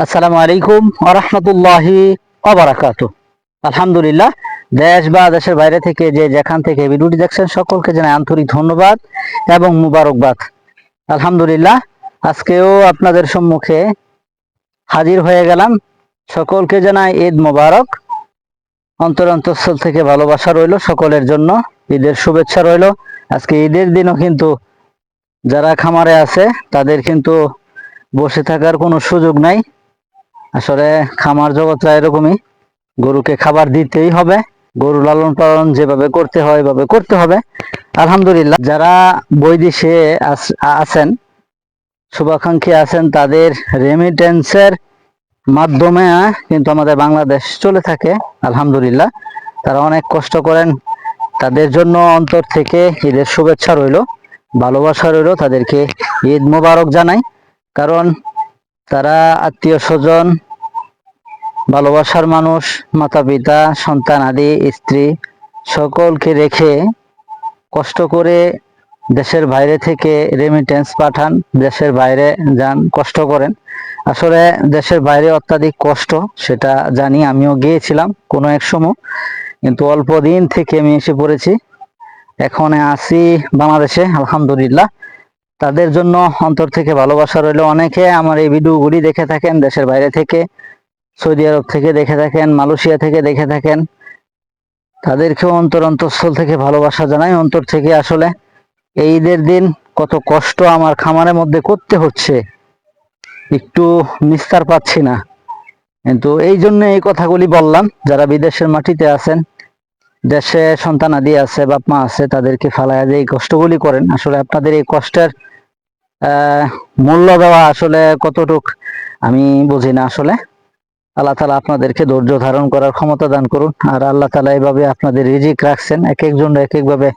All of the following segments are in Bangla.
আসসালামু আলাইকুম আরহামতুল্লাহি অবরাকাত আলহামদুলিল্লাহ, দেশ বা দেশের বাইরে থেকে যে যেখান থেকে ভিডিওটি দেখছেন সকলকে জানাই আন্তরিক ধন্যবাদ এবং মুবারকবাদ। আলহামদুলিল্লাহ, আজকেও আপনাদের সম্মুখে হাজির হয়ে গেলাম। সকলকে জানাই ঈদ মুবারক। অন্তর অন্তঃস্থল থেকে ভালোবাসা রইল সকলের জন্য। ঈদের শুভেচ্ছা রইল। আজকে ঈদের দিনও কিন্তু যারা খামারে আছে, তাদের কিন্তু বসে থাকার কোনো সুযোগ নাই। আসলে খামার জগৎটা এরকমই। গরুকে খাবার দিতেই হবে, গরু লালন পালন যেভাবে করতে হয় এভাবে করতে হবে। আলহামদুলিল্লাহ, যারা বৈদেশে আছেন, শুভাকাঙ্ক্ষী আছেন, তাদের রেমিটেন্সের মাধ্যমে কিন্তু আমাদের বাংলাদেশ চলে থাকে, আলহামদুলিল্লাহ। তারা অনেক কষ্ট করেন। তাদের জন্য অন্তর থেকে ঈদের শুভেচ্ছা রইল, ভালোবাসা রইল। তাদেরকে ঈদ মোবারক জানাই। কারণ তারা আত্মীয় স্বজন, ভালোবাসার মানুষ মাতা পিতা সন্তান আদি, স্ত্রী সকলকে রেখে কষ্ট করে দেশের বাইরে থেকে রেমিটেন্স পাঠান, দেশের বাইরে যান, কষ্ট করেন। আসলে দেশের বাইরে অত্যাধিক কষ্ট, সেটা জানি, আমিও গিয়েছিলাম কোনো এক সময়, কিন্তু অল্প দিন থেকে আমি এসে পড়েছি। এখন আছি বাংলাদেশে, আলহামদুলিল্লাহ। তাদের জন্য অন্তর থেকে ভালোবাসা রইল অনেকে। আমার এই ভিডিওগুলি দেখে থাকেন দেশের বাইরে থেকে, সৌদি আরব থেকে দেখে থাকেন, মালয়েশিয়া থেকে দেখে থাকেন। তাদেরকেও অন্তর অন্তঃস্থল থেকে ভালোবাসা জানাই। অন্তর থেকে আসলে এই ঈদের দিন কত কষ্ট আমার খামারের মধ্যে করতে হচ্ছে। একটু নিস্তার পাচ্ছি না। কিন্তু এই জন্য এই কথাগুলি বললাম, যারা বিদেশের মাটিতে আছেন দেশে সন্তানাদি আছে, বাপ মা আছে, তাদেরকে ফালায় যে এই কষ্টগুলি করেন, আসলে আপনাদের এই কষ্টের মূল্য দেওয়া আসলে কতটুক আমি বুঝি না আসলে। আল্লাহ তালা আপনাদেরকে ধৈর্য ধারণ করার ক্ষমতা দান করুন, আর আল্লাহ তালা এইভাবে আপনাদের রিজিক রাখছেন এক একজন এক একভাবে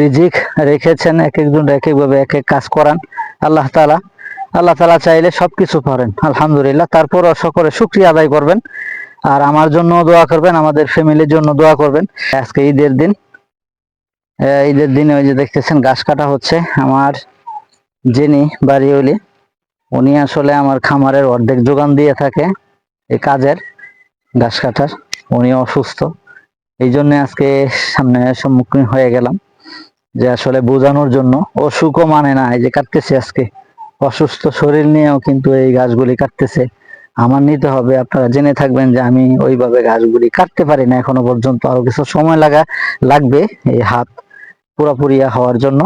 রিজিক রেখেছেন এক একজন এক একভাবে এক এক কাজ করান, আল্লাহ তালা আল্লাহ তালা চাইলে সবকিছু পারেন, আলহামদুলিল্লাহ। তারপরও সকলে শুক্রিয়া আদায় করবেন। আর আমার জন্য দোয়া করবেন, আমাদের ফ্যামিলির জন্য দোয়া করবেন। আজকে ঈদের দিন। ঈদের দিনে ওই যে দেখতেছেন গাছ কাটা হচ্ছে। আমার যিনি বাড়িওলি উনি আসলে আমার খামারের অর্ধেক যোগান দিয়ে থাকে এই কাজের গাছ কাটার। উনি অসুস্থ। এই জন্য আজকে সামনে সম্মুখীন হয়ে গেলাম যে আসলে বোঝানোর জন্য। অসুখও মানে না, এই যে কাটতেছে আজকে। অসুস্থ শরীর নিয়েও কিন্তু এই গাছগুলি কাটতেছে। আমার নিতে হবে। আপনারা জেনে থাকবেন যে আমি ওইভাবে গাছগুলি কাটতে পারি না। এখনও পর্যন্ত আরও কিছু সময় লাগা, লাগবে এই হাত পুরোপুরি হওয়ার জন্য।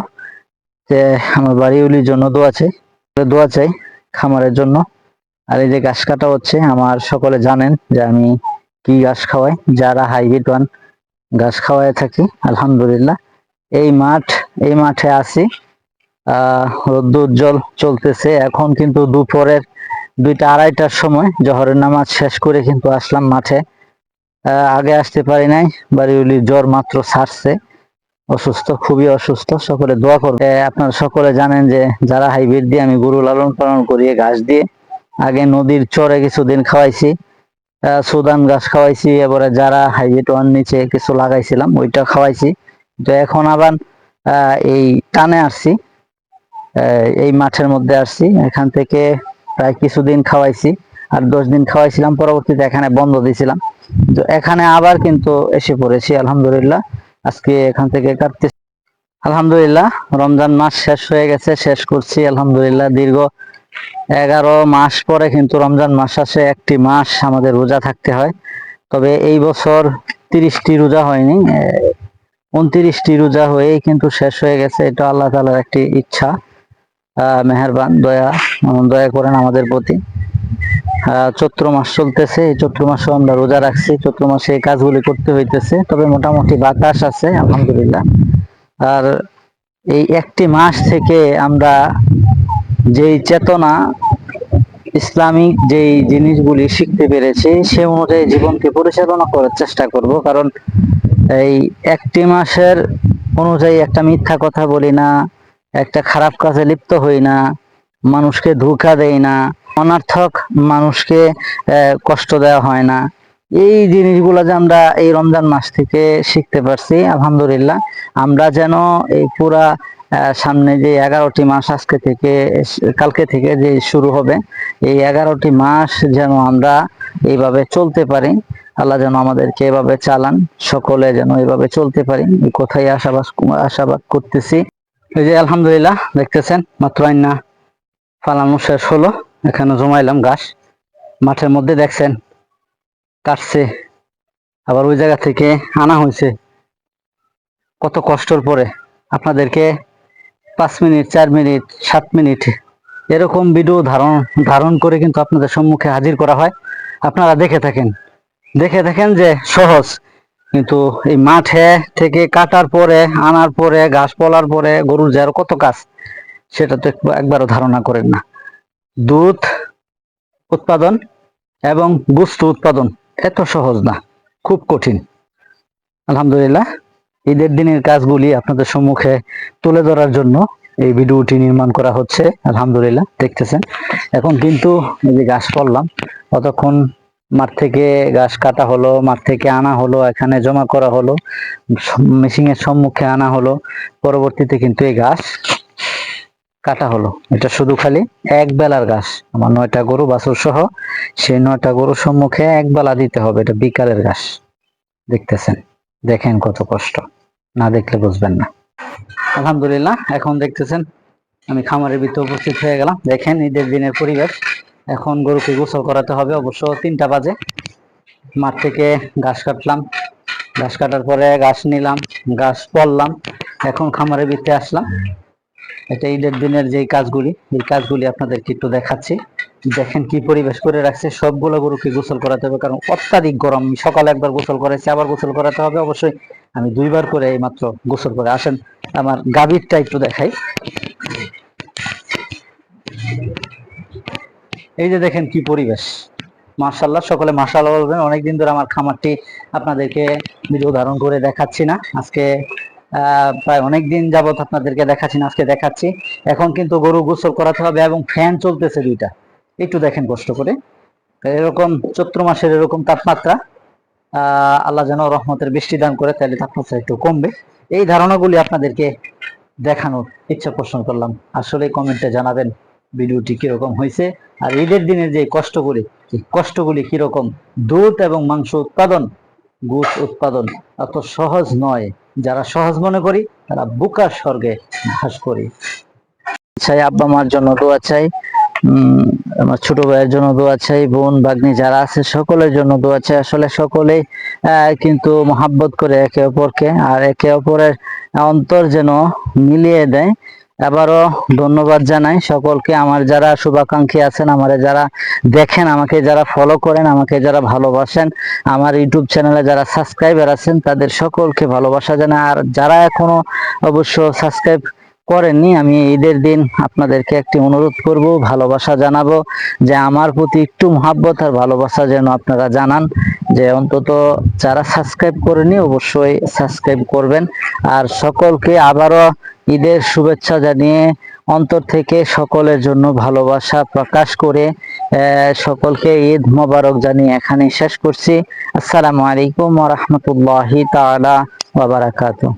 যে আমার বাড়িগুলির জন্য দোয়া চাই দোয়া চাই খামারের জন্য। আর এই যে গাছ কাটা হচ্ছে, আমার সকলে জানেন যে আমি কি ঘাস খাওয়াই। যারা হাইব্রিড ওয়ান ঘাস খাওয়াই থাকি, আলহামদুলিল্লাহ। এই মাঠ, এই মাঠে আছি। আহ, রোদ্দুর জল চলতেছে। এখন কিন্তু দুপুরের দুইটা আড়াইটার সময় জহরের নামাজ শেষ করে কিন্তু আসলাম মাঠে। আগে আসতে পারি নাই বাড়িগুলির জ্বর মাত্র ছাড়ছে। অসুস্থ, খুবই অসুস্থ, সকলে দোয়া করবে আপনারা সকলে জানেন যে যারা হাইব্রিড দিয়ে আমি গরু লালন পালন করিয়ে ঘাস দিয়ে, আগে নদীর চরে কিছুদিন খাওয়াইছি সুদান গাছ খাওয়াইছি, এবারে যারা হাইব্রিড ওয়ান নিচে কিছু লাগাইছিলাম, ওইটা খাওয়াইছি। তো এখন আবার এই টানে আসছি এই মাঠের মধ্যে আসছি। এখান থেকে প্রায় কিছুদিন খাওয়াইছি আর দশ দিন খাওয়াইছিলাম, পরবর্তীতে এখানে বন্ধ দিয়েছিলাম। তো এখানে আবার কিন্তু এসে পড়েছি, আলহামদুলিল্লাহ। আজকে এখান থেকে কাটতে আলহামদুলিল্লাহ, রমজান মাস শেষ হয়ে গেছে, শেষ করছি, আলহামদুলিল্লাহ। দীর্ঘ এগারো মাস পরে কিন্তু রমজান মাস আসে, একটি মাস আমাদের রোজা থাকতে হয়। তবে এই বছর তিরিশটি রোজা হয়নি উনত্রিশটি রোজা হয়েই কিন্তু শেষ হয়ে গেছে। এটা আল্লাহ তালার একটি ইচ্ছা। মেহেরবান, দয়া দয়া করেন আমাদের প্রতি। চৈত্র মাস চলতেছে, এই চৈত্র মাসে আমরা রোজা রাখছি। চৈত্র মাসে এই কাজগুলি করতে হইতেছে, তবে মোটামুটি বাতাস আছে, আলহামদুলিল্লাহ। আর এই একটি মাস থেকে আমরা যেই চেতনা, ইসলামিক যেই জিনিসগুলি শিখতে পেরেছি, সে অনুযায়ী জীবনকে পরিচালনা করার চেষ্টা করব। কারণ এই একটি মাসের অনুযায়ী একটা মিথ্যা কথা বলি না একটা খারাপ কাজে লিপ্ত হই না, মানুষকে ধোঁকা দেই না, অনার্থক মানুষকে কষ্ট দেওয়া হয় না। এই জিনিসগুলো যে আমরা এই রমজান মাস থেকে শিখতে পারছি, আলহামদুলিল্লাহ। আমরা যেন এই পুরা সামনে যে এগারোটি মাস আজকে থেকে, কালকে থেকে যে শুরু হবে, এই এগারোটি মাস যেন আমরা এইভাবে চলতে পারি। আল্লাহ যেন আমাদেরকে এভাবে চালান, সকলে যেন এভাবে চলতে পারি। এই কথাই আশাবাদ আশাবাদ করতেছি। এই যে আলহামদুলিল্লাহ, দেখতেছেন, মাত্র আইনা ফালানো শেষ হলো। এখানে জমাইলাম ঘাস। মাঠের মধ্যে দেখছেন, কাটছে। আবার ওই জায়গা থেকে আনা হয়েছে। কত কষ্টর পরে। আপনাদেরকে পাঁচ মিনিট, চার মিনিট, সাত মিনিট এরকম ভিডিও ধারণ ধারণ করে কিন্তু আপনাদের সম্মুখে হাজির করা হয়। আপনারা দেখে থাকেন। দেখে থাকেন যে সহজ। কিন্তু এই মাঠে থেকে কাটার পরে, আনার পরে, ঘাস পলার পরে গরুর যার কত কাজ, সেটা তো একবার- একবারও ধারণা করেন না। দুধ উৎপাদন এবং গুস্ত উৎপাদন এত সহজ না, খুব কঠিন। আলহামদুলিল্লাহ, ঈদের দিনের কাজগুলি আপনাদের সম্মুখে তুলে ধরার জন্য এই ভিডিওটি নির্মাণ করা হচ্ছে। আলহামদুলিল্লাহ, দেখতেছেন। এখন কিন্তু এই যে ঘাস করলাম ততক্ষণ মাঠ থেকে ঘাস কাটা হলো, মাঠ থেকে আনা হলো, এখানে জমা করা হলো মেশিনের সম্মুখে আনা হলো, পরবর্তীতে কিন্তু এই ঘাস কাটা হলো। এটা শুধু খালি এক বেলার ঘাস, আমার নয়টা গরু, বাছুর সহ, সেই নয়টা গরুর সম্মুখে এক বেলা দিতে হবে, এটা বিকালের ঘাস। দেখতেছেন, দেখেন কত কষ্ট, না দেখলে বুঝবেন না। আলহামদুলিল্লাহ, এখন দেখতেছেন, আমি খামারের ভিতরে উপস্থিত হয়ে গেলাম। দেখেন ঈদের দিনের পরিবেশ। এখন গরুকে গোসল করাতে হবে অবশ্য তিনটা বাজে। মাঠ থেকে ঘাস কাটলাম। ঘাস কাটার পরে ঘাস নিলাম, ঘাস পড়লাম এখন খামারের ভিতরে আসলাম। এটা ঈদের দিনের যে কাজগুলি, এই কাজগুলি আপনাদেরকে একটু দেখাচ্ছি। দেখেন কি পরিবেশ করে রাখছে। সবগুলো গরুকে গোসল করাতে হবে, কারণ অত্যাধিক গরম। সকালে একবার গোসল করেছি, আবার গোসল করাতে হবে। অবশ্যই আমি দুইবার করে এই মাত্র গোসল করে আসেন। আমার গাভীরটা একটু দেখাই। এই যে দেখেন কি পরিবেশ। মার্শাল্লাহ সকলে মার্শাল্লাহ বলবেন। অনেকদিন ধরে আমার খামারটি আপনাদেরকে ভিডিও ধারণ করে দেখাচ্ছি না। আজকে প্রায় অনেক দিন যাবত আপনাদেরকে দেখাচ্ছি না, আজকে দেখাচ্ছি। এখন কিন্তু গরু গোসল করাতে হবে এবং ফ্যান চলতেছে দুইটা। একটু দেখেন কষ্ট করে। এরকম চৈত্র মাসের এরকম তাপমাত্রা আল্লাহ যেন রহমতের বৃষ্টি দান করে, তাহলে তাপমাত্রা একটু কমবে। এই ধারণাগুলি আপনাদেরকে দেখানোর ইচ্ছা পোষণ করলাম। আসলে কমেন্টে জানাবেন। ভিডিওটি কীরকম হয়েছে আর ঈদের দিনের যে কষ্ট কষ্টগুলি এই কষ্টগুলি কীরকম? দুধ এবং মাংস উৎপাদন, গুড় উৎপাদন এত সহজ নয়। যারা সহজ মনে করি, তারা বুকার স্বর্গে বাস করি। চাই আব্বা মার জন্য দোয়া চাই আমার ছোট ভাইয়ের জন্য দোয়া চাই, বোন বাগ্নি যারা আছে সকলের জন্য দোয়া চাই। আসলে সকলেই কিন্তু মহাব্বত করে একে অপরকে আর একে অপরের অন্তর যেন মিলিয়ে দেয়। আবারও ধন্যবাদ জানাই সকলকে। আমার যারা শুভাকাঙ্ক্ষী আছেন, আমার যারা দেখেন, আমাকে যারা ফলো করেন, আমাকে যারা ভালোবাসেন, আমার ইউটিউব চ্যানেলে যারা সাবস্ক্রাইবার আছেন, তাদের সকলকে ভালোবাসা জানাই। আর যারা এখনও অবশ্য সাবস্ক্রাইব করেননি, আমি ঈদের দিন আপনাদেরকে একটি অনুরোধ করব, ভালোবাসা জানাব, যে আমার প্রতি একটু মহাব্বত আর ভালোবাসা যেন আপনারা জানান, যে অন্তত যারা সাবস্ক্রাইব করেনি অবশ্যই সাবস্ক্রাইব করবেন। আর সকলকে আবারও ঈদের শুভেচ্ছা জানিয়ে অন্তর থেকে সকলের জন্য ভালোবাসা প্রকাশ করে সকলকে ঈদ মোবারক জানিয়ে এখানে শেষ করছি। আসসালামু আলাইকুম ওয়া রাহমাতুল্লাহি তাআলা ওয়া বারাকাতুহু।